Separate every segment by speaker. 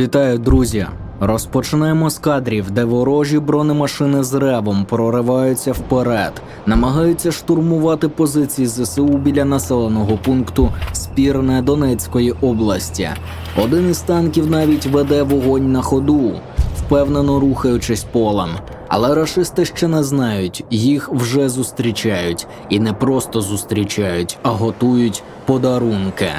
Speaker 1: Вітаю, друзі! Розпочинаємо з кадрів, де ворожі бронемашини з ревом прориваються вперед, намагаються штурмувати позиції ЗСУ біля населеного пункту Спірне Донецької області. Один із танків навіть веде вогонь на ходу, впевнено рухаючись полем. Але рашисти ще не знають, їх вже зустрічають, і не просто зустрічають, а готують подарунки.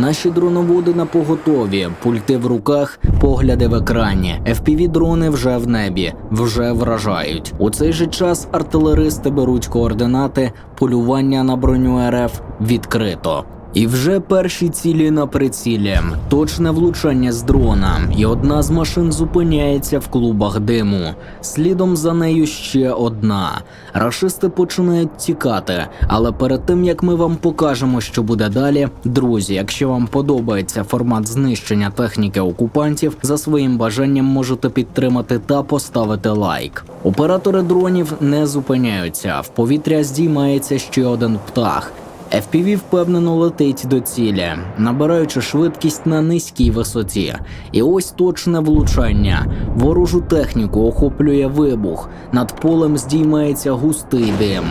Speaker 1: Наші дроноводи на поготові, пульти в руках, погляди в екрані. fpv дрони вже в небі, вже вражають. У цей же час артилеристи беруть координати, полювання на броню РФ відкрито. І вже перші цілі на прицілі, точне влучання з дрона, і одна з машин зупиняється в клубах диму. Слідом за нею ще одна. Рашисти починають тікати. Але перед тим як ми вам покажемо, що буде далі, друзі, якщо вам подобається формат знищення техніки окупантів, за своїм бажанням можете підтримати та поставити лайк. Оператори дронів не зупиняються. В повітря здіймається ще один птах. FPV впевнено летить до цілі, набираючи швидкість на низькій висоті. І ось точне влучання. Ворожу техніку охоплює вибух. Над полем здіймається густий дим.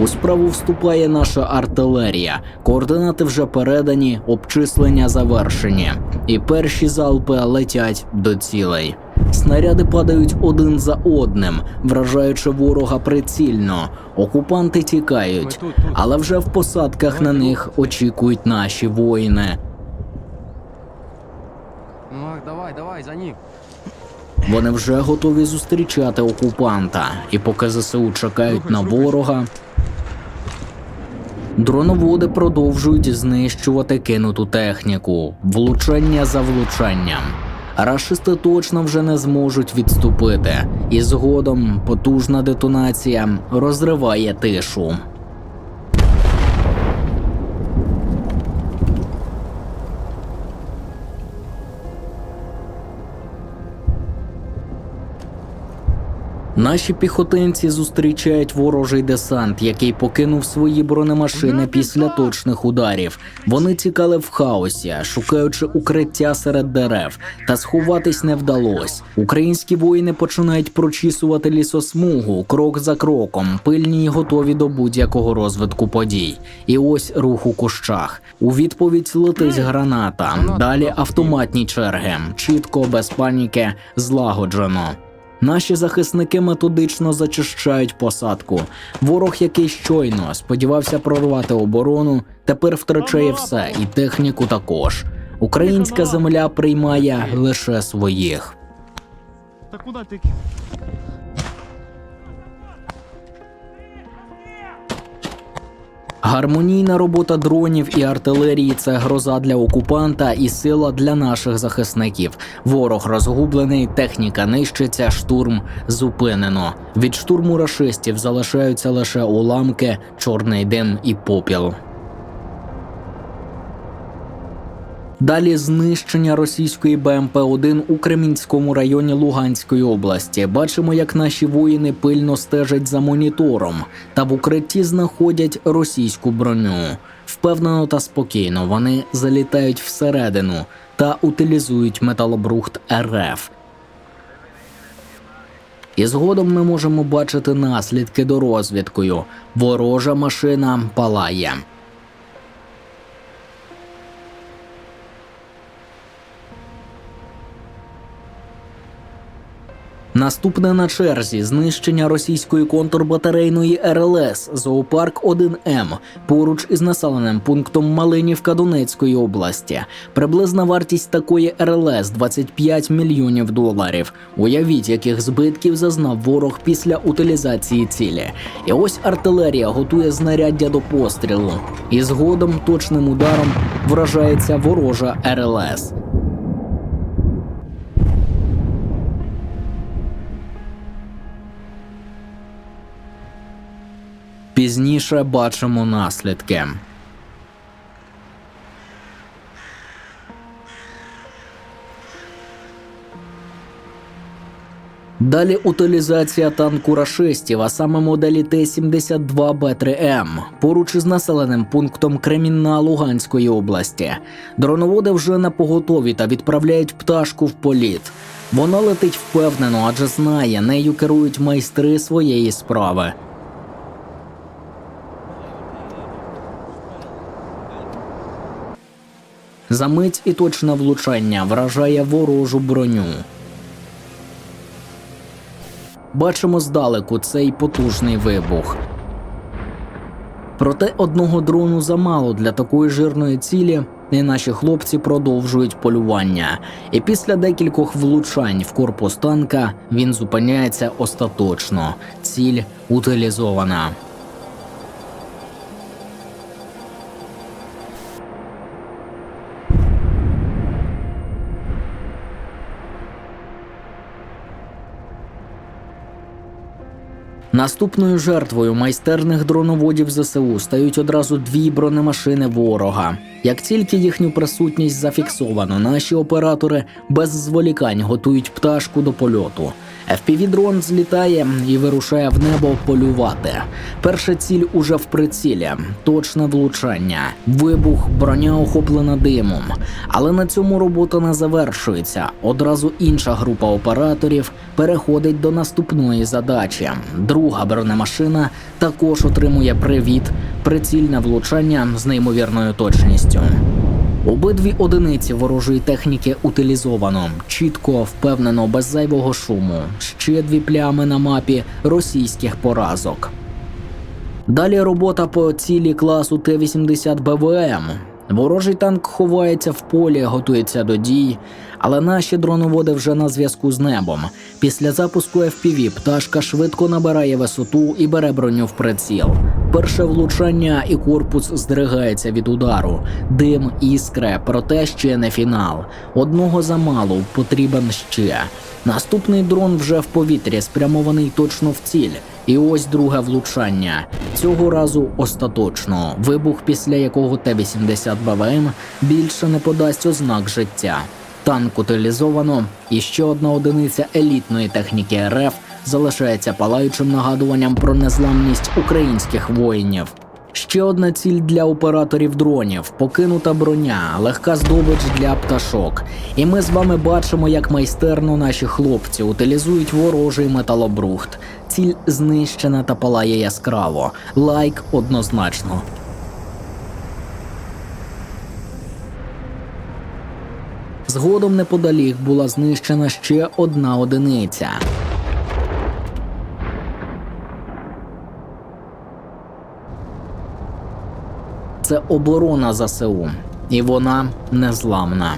Speaker 1: У справу вступає наша артилерія. Координати вже передані, обчислення завершені. І перші залпи летять до цілей. Снаряди падають один за одним, вражаючи ворога прицільно. Окупанти тікають, але вже в посадках на них очікують наші воїни.
Speaker 2: Ну, давай, давай, за ним.
Speaker 1: Вони вже готові зустрічати окупанта, і поки ЗСУ чекають на ворога. Дроноводи продовжують знищувати кинуту техніку, влучання за влучанням. Рашисти точно вже не зможуть відступити, і згодом потужна детонація розриває тишу. Наші піхотинці зустрічають ворожий десант, який покинув свої бронемашини після точних ударів. Вони тікали в хаосі, шукаючи укриття серед дерев, та сховатись не вдалось. Українські воїни починають прочісувати лісосмугу крок за кроком, пильні й готові до будь-якого розвитку подій. І ось рух у кущах. У відповідь летить граната. Далі автоматні черги, чітко, без паніки, злагоджено. Наші захисники методично зачищають посадку. Ворог, який щойно сподівався прорвати оборону, тепер втрачає все, і техніку також. Українська земля приймає лише своїх.
Speaker 3: Та куди ти?
Speaker 1: Гармонійна робота дронів і артилерії це гроза для окупанта і сила для наших захисників. Ворог розгублений, техніка нищиться, штурм зупинено. Від штурму рашистів залишаються лише уламки, чорний дим і попіл. Далі знищення російської БМП-1 у Кремінському районі Луганської області. Бачимо, як наші воїни пильно стежать за монітором та в укритті знаходять російську броню. Впевнено та спокійно вони залітають всередину та утилізують металобрухт РФ. І згодом ми можемо бачити наслідки до розвідкою. Ворожа машина палає. Наступне на черзі знищення російської контрбатарейної РЛС Зоопарк 1М поруч із населеним пунктом Малинівка Донецької області. Приблизна вартість такої РЛС 25 мільйонів доларів. Уявіть, яких збитків зазнав ворог після утилізації цілі. І ось артилерія готує знаряддя до пострілу. І згодом точним ударом вражається ворожа РЛС. Пізніше бачимо наслідки. Далі утилізація танку рашистів, а саме моделі Т-72Б3М, поруч із населеним пунктом Кремінна Луганської області. Дроноводи вже на поготові та відправляють пташку в політ. Вона летить впевнено, адже знає, нею керують майстри своєї справи. Замить і точне влучання вражає ворожу броню. Бачимо здалеку цей потужний вибух. Проте одного дрону замало для такої жирної цілі, і наші хлопці продовжують полювання. І після декількох влучань в корпус танка він зупиняється остаточно. Ціль утилізована. Наступною жертвою майстерних дроноводів ЗСУ стають одразу дві бронемашини ворога. Як тільки їхню присутність зафіксовано, наші оператори без зволікань готують пташку до польоту. FPV-дрон злітає і вирушає в небо полювати. Перша ціль уже в прицілі, точне влучання, вибух, броня охоплена димом. Але на цьому робота не завершується. Одразу інша група операторів переходить до наступної задачі. Друга бронемашина також отримує привіт, прицільне влучання з неймовірною точністю. Обидві одиниці ворожої техніки утилізовано чітко, впевнено, без зайвого шуму. Ще дві плями на мапі російських поразок. Далі робота по цілі класу Т-80 БВМ. Ворожий танк ховається в полі, готується до дій, але наші дроноводи вже на зв'язку з небом. Після запуску FPV пташка швидко набирає висоту і бере броню в приціл. Перше влучання і корпус здригається від удару. Дим, іскре, проте ще не фінал. Одного замалу потрібен ще. Наступний дрон вже в повітрі, спрямований точно в ціль. І ось друге влучання. Цього разу остаточно. Вибух, після якого Т-80 БВМ більше не подасть ознак життя. Танк утилізовано, і ще одна одиниця елітної техніки РФ залишається палаючим нагадуванням про незламність українських воїнів. Ще одна ціль для операторів дронів покинута броня, легка здобич для пташок. І ми з вами бачимо, як майстерно наші хлопці утилізують ворожий металобрухт. Ціль знищена та палає яскраво. Лайк однозначно. Згодом неподалік була знищена ще одна одиниця. Це оборона ЗСУ, і вона незламна.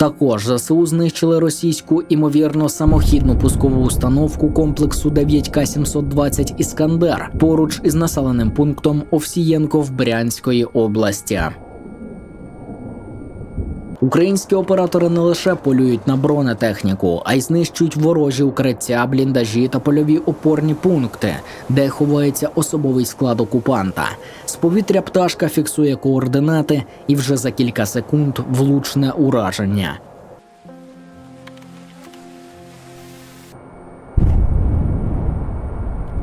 Speaker 1: Також ЗСУ знищили російську імовірно самохідну пускову установку комплексу 9К720 Іскандер поруч із населеним пунктом Овсієнко в Брянської області. Українські оператори не лише полюють на бронетехніку, а й знищують ворожі укриття, бліндажі та польові опорні пункти, де ховається особовий склад окупанта. З повітря пташка фіксує координати і вже за кілька секунд влучне ураження.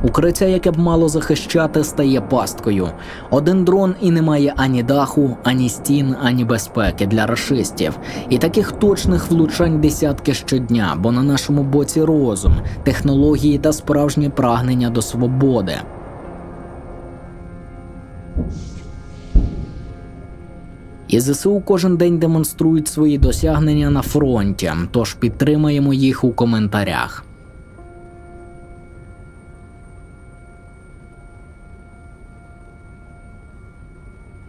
Speaker 1: Укриття, яке б мало захищати, стає пасткою. Один дрон і немає ані даху, ані стін, ані безпеки для рашистів. І таких точних влучань десятки щодня, бо на нашому боці розум, технології та справжнє прагнення до свободи. І ЗСУ кожен день демонструють свої досягнення на фронті, тож підтримаємо їх у коментарях.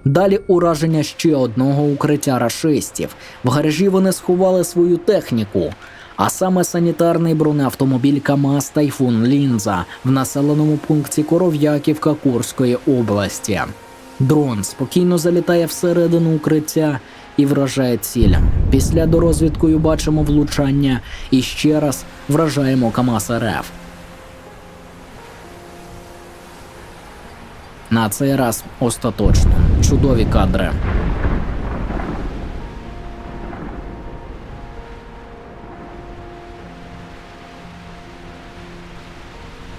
Speaker 1: Далі ураження ще одного укриття рашистів. В гаражі вони сховали свою техніку, а саме санітарний бронеавтомобіль КАМАЗ Тайфун Лінза в населеному пункті Коров'яківка Курської області. Дрон спокійно залітає всередину укриття і вражає ціль. Після дорозвідкою бачимо влучання і ще раз вражаємо КАМАЗ РФ. На цей раз остаточно. Чудові кадри.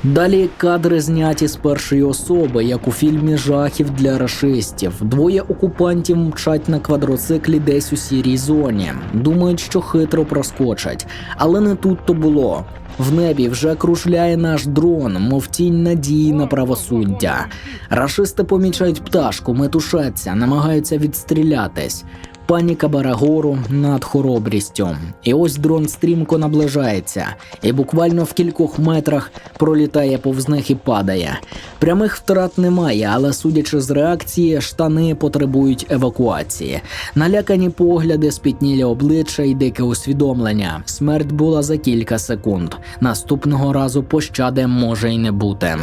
Speaker 1: Далі кадри зняті з першої особи, як у фільмі жахів для рашистів. Двоє окупантів мчать на квадроциклі десь у сірій зоні. Думають, що хитро проскочать, але не тут то було. В небі вже кружляє наш дрон, мов тінь надії на правосуддя. Рашисти помічають пташку, метушаться, намагаються відстрілятись. Паніка бере гору над хоробрістю. І ось дрон стрімко наближається, і буквально в кількох метрах пролітає повз них і падає. Прямих втрат немає, але судячи з реакції, штани потребують евакуації. Налякані погляди, спітнілі обличчя і дике усвідомлення. Смерть була за кілька секунд. Наступного разу пощади може й не бути.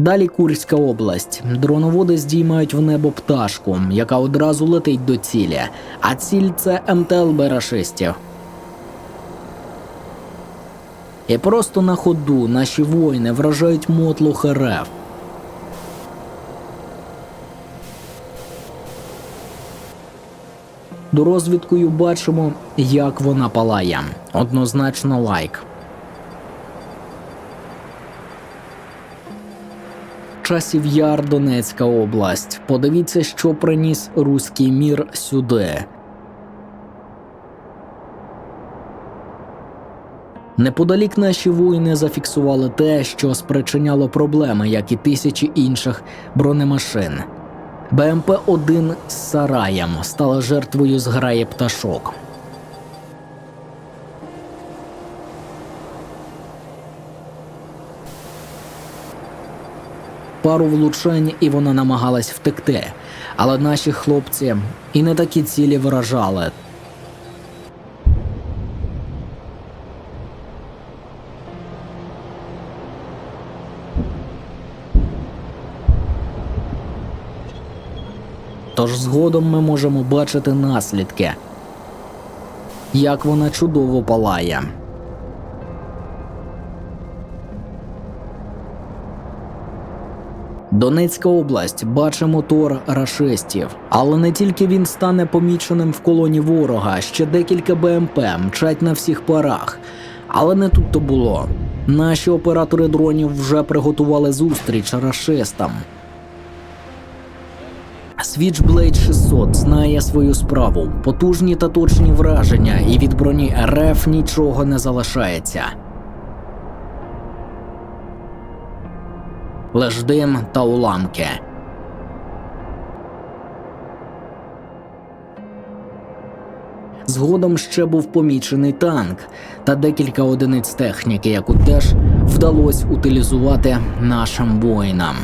Speaker 1: Далі Курська область. Дроноводи здіймають в небо пташку, яка одразу летить до цілі. А ціль це МТЛБ рашистів. І просто на ходу наші воїни вражають мотлух РФ. До розвідкою бачимо, як вона палає. Однозначно лайк. Часів Яр, Донецька область. Подивіться, що приніс руський мір сюди. Неподалік наші воїни зафіксували те, що спричиняло проблеми, як і тисячі інших бронемашин. БМП-1 з Сараєм стала жертвою зграї пташок. Пару влучань, і вона намагалась втекти. Але наші хлопці і не такі цілі виражали. Тож згодом ми можемо бачити наслідки, як вона чудово палає. Донецька область бачимо тор рашистів, але не тільки він стане поміченим в колоні ворога, ще декілька БМП мчать на всіх парах. Але не тут то було. Наші оператори дронів вже приготували зустріч рашистам. Switchblade 600 знає свою справу, потужні та точні враження, і від броні РФ нічого не залишається. Лиш дим та уламки. Згодом ще був помічений танк та декілька одиниць техніки, яку теж вдалося утилізувати нашим воїнам.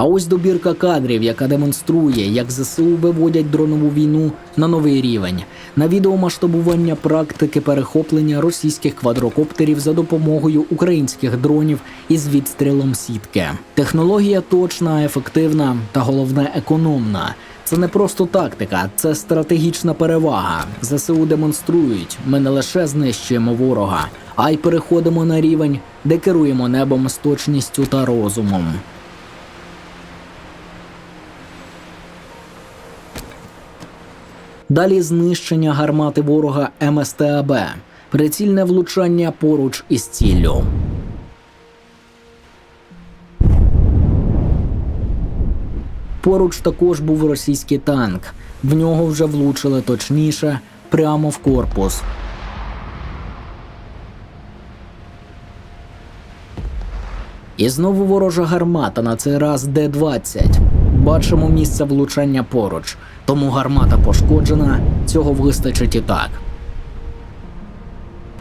Speaker 1: А ось добірка кадрів, яка демонструє, як ЗСУ виводять дронову війну на новий рівень. На відео масштабування практики перехоплення російських квадрокоптерів за допомогою українських дронів із відстрілом сітки. Технологія точна, ефективна та головне економна. Це не просто тактика, це стратегічна перевага. ЗСУ демонструють. Ми не лише знищуємо ворога, а й переходимо на рівень, де керуємо небом з точністю та розумом. Далі знищення гармати ворога МСТАБ, прицільне влучання поруч із ціллю. Поруч також був російський танк. В нього вже влучили точніше прямо в корпус. І знову ворожа гармата на цей раз Д-20. Бачимо місце влучання поруч, тому гармата пошкоджена, цього вистачить і так.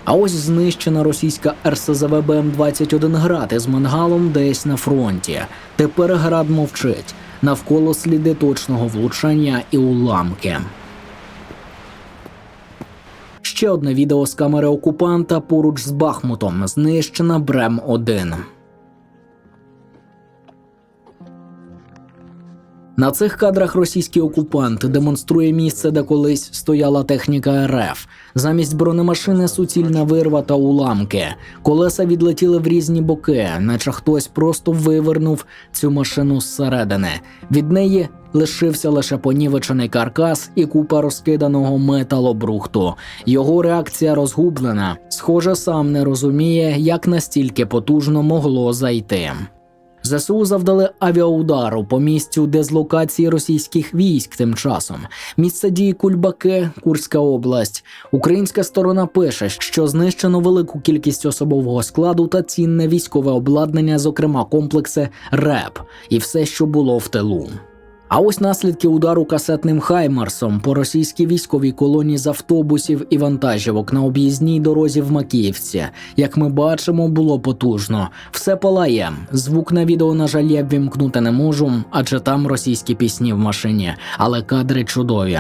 Speaker 1: А ось знищена російська РСЗВ БМ-21 град із мангалом десь на фронті. Тепер град мовчить. Навколо сліди точного влучання і уламки. Ще одне відео з камери окупанта поруч з Бахмутом. Знищена Брем-1. На цих кадрах російський окупант демонструє місце, де колись стояла техніка РФ. Замість бронемашини суцільна вирва та уламки. Колеса відлетіли в різні боки, наче хтось просто вивернув цю машину зсередини. Від неї лишився лише понівечений каркас і купа розкиданого металобрухту. Його реакція розгублена. Схоже, сам не розуміє, як настільки потужно могло зайти. ЗСУ завдали авіаудару по місцю дезлокації російських військ тим часом. Місце дії Кульбаке, Курська область. Українська сторона пише, що знищено велику кількість особового складу та цінне військове обладнання, зокрема комплекси РЕП, і все, що було в тилу. А ось наслідки удару касетним Хаймарсом по російській військовій колоні з автобусів і вантажівок на об'їзній дорозі в Макіївці. Як ми бачимо, було потужно. Все палає. Звук на відео, на жаль, я ввімкнути не можу, адже там російські пісні в машині, але кадри чудові.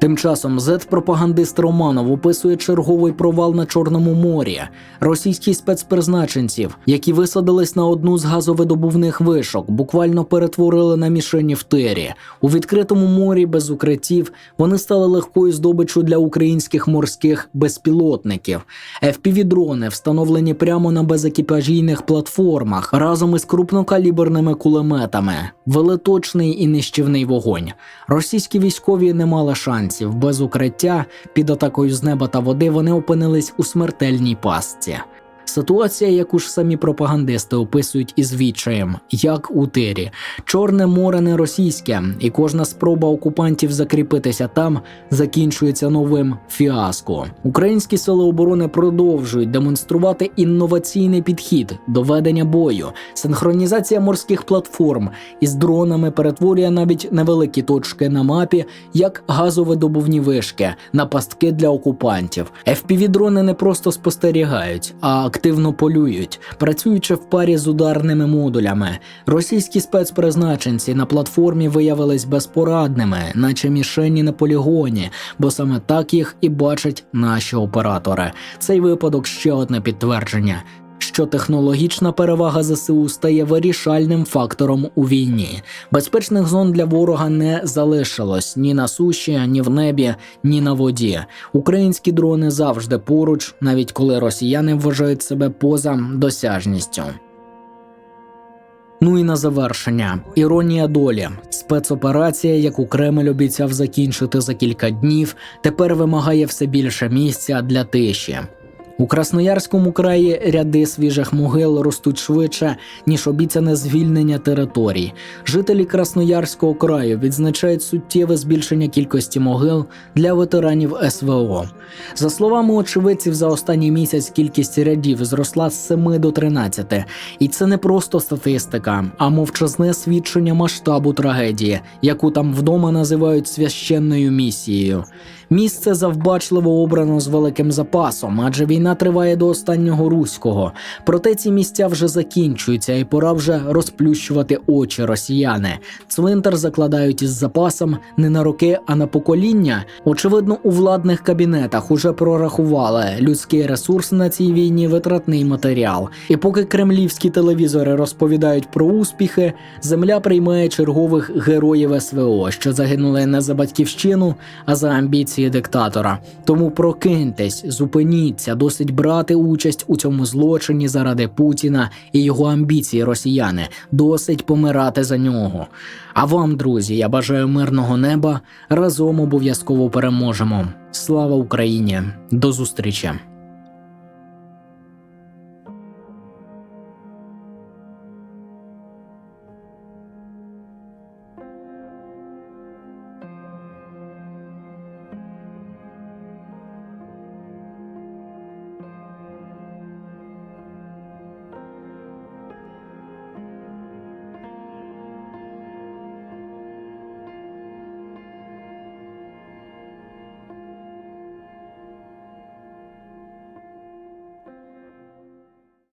Speaker 1: Тим часом зет-пропагандист Романов описує черговий провал на Чорному морі російських спецпризначенців, які висадились на одну з газовидобувних вишок, буквально перетворили на мішені в тирі. У відкритому морі без укриттів вони стали легкою здобиччю для українських морських безпілотників. FPV-дрони встановлені прямо на безекіпажійних платформах разом із крупнокаліберними кулеметами. Вели точний і нищівний вогонь. Російські військові не мали шансів без укриття. Під атакою з неба та води вони опинились у смертельній пастці. Ситуація, яку ж самі пропагандисти описують із відчаєм, як у тирі. Чорне море не російське, і кожна спроба окупантів закріпитися там закінчується новим фіаско. Українські сили оборони продовжують демонструвати інноваційний підхід до ведення бою. Синхронізація морських платформ із дронами перетворює навіть невеликі точки на мапі як газовидобувні вишки на пастки для окупантів. FPV-дрони не просто спостерігають, а активно полюють, працюючи в парі з ударними модулями. Російські спецпризначенці на платформі виявились безпорадними, наче мішені на полігоні, бо саме так їх і бачать наші оператори. Цей випадок ще одне підтвердження. Що технологічна перевага ЗСУ стає вирішальним фактором у війні. Безпечних зон для ворога не залишилось ні на суші, ні в небі, ні на воді. Українські дрони завжди поруч, навіть коли росіяни вважають себе поза досяжністю. Ну і на завершення іронія долі. Спецоперація, яку Кремль обіцяв закінчити за кілька днів, тепер вимагає все більше місця для тиші. У Красноярському краї ряди свіжих могил ростуть швидше, ніж обіцяне звільнення територій. Жителі Красноярського краю відзначають суттєве збільшення кількості могил для ветеранів СВО. За словами очевидців, за останній місяць кількість рядів зросла з 7 до 13. І це не просто статистика, а мовчазне свідчення масштабу трагедії, яку там вдома називають священною місією. Місце завбачливо обрано з великим запасом, адже війна триває до останнього руського. Проте ці місця вже закінчуються, і пора вже розплющувати очі росіяни. Цвинтар закладають із запасом не на роки, а на покоління. Очевидно, у владних кабінетах уже прорахували людський ресурс на цій війні, витратний матеріал. І поки кремлівські телевізори розповідають про успіхи, земля приймає чергових героїв СВО, що загинули не за батьківщину, а за амбіції диктатора. Тому прокиньтесь, зупиніться, досить брати участь у цьому злочині заради Путіна і його амбіції росіяни. Досить помирати за нього. А вам, друзі, я бажаю мирного неба. Разом обов'язково переможемо. Слава Україні! До зустрічі!